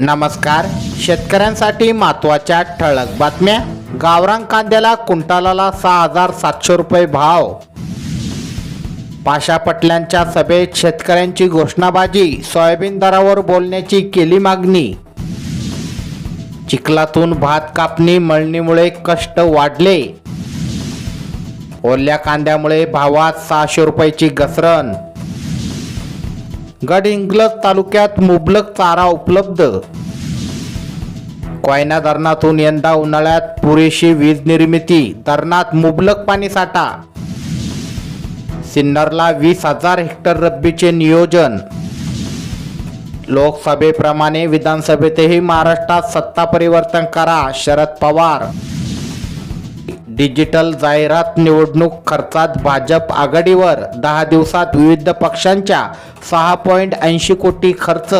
नमस्कार. शेतकऱ्यांसाठी महत्त्वाच्या ठळक बातम्या. गावरान कांद्याला कुंटालाला सहा हजार सातशे रुपये भाव. पाशा पटल्यांच्या सभेत शेतकऱ्यांची घोषणाबाजी सोयाबीन दरावर बोलण्याची केली मागणी. चिखलातून भात कापणी मळणीमुळे कष्ट वाढले. ओल्या कांद्यामुळे भावात सहाशे रुपयाची घसरण. गडहिंग्लज तालुक्यात मुबलक चारा उपलब्ध. कोयना धरणातून यंदा उन्हाळ्यात पुरेशी वीज निर्मिती धरणात मुबलक पाणी साठा. सिन्नरला वीस हजार हेक्टर रब्बीचे नियोजन. लोकसभेप्रमाणे विधानसभेतही महाराष्ट्रात सत्ता परिवर्तन करा शरद पवार डिजिटल जाहिरात निवडणूक खर्चात भाजप आघाडीवर. दहा दिवसात विविध पक्षांच्या सहा पॉईंट ऐंशी कोटी खर्च.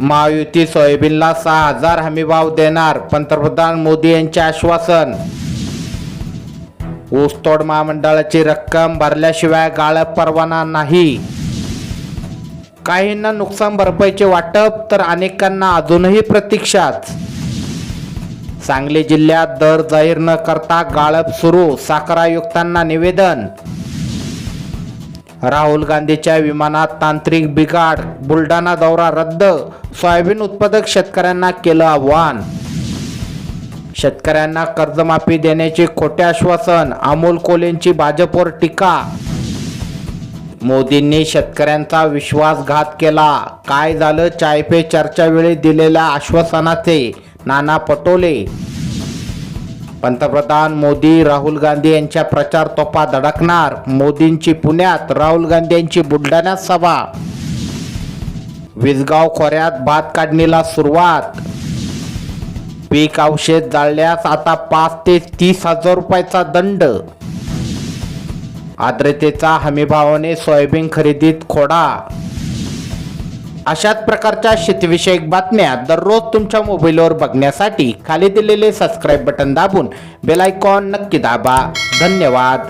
महायुती सोयाबीनला सहा हजार हमीभाव देणार पंतप्रधान मोदी यांचे आश्वासन. ऊसतोड महामंडळाची रक्कम भरल्याशिवाय गाळप परवाना नाही. काहींना नुकसान भरपाईचे वाटप तर अनेकांना अजूनही प्रतीक्षाच. सांगली जिल्ह्यात दर जाहीर न करता गाळप सुरू साखर आयुक्तांना निवेदन. राहुल गांधीच्या विमानात तांत्रिक बिघाड बुलढाणा दौरा रद्द सोयाबीन उत्पादक शेतकऱ्यांना केलं आव्हान. शेतकऱ्यांना कर्जमाफी देण्याचे खोटे आश्वासन अमोल कोलेंची भाजपवर टीका. मोदींनी शेतकऱ्यांचा विश्वासघात केला. काय झालं? चाय पे चर्चावेळी दिलेल्या आश्वासनाचे नाना पटोले. पंतप्रधान मोदी राहुल गांधी यांच्या प्रचार तोफा धडकणार. मोदींची पुण्यात राहुल गांधी यांची बुलढाण्यात सभा. विजगाव खोऱ्यात भात काढणीला सुरुवात. पीक औषध जाळल्यास आता पाच ते तीस हजार रुपयाचा दंड. आर्द्रतेचा हमीभावाने सोयाबीन खरेदीत खोडा. अशाच प्रकारच्या शेतीविषयक बातम्या दररोज तुमच्या मोबाईलवर बघण्यासाठी खाली दिलेले सबस्क्राईब बटन दाबून बेलायकॉन नक्की दाबा. धन्यवाद.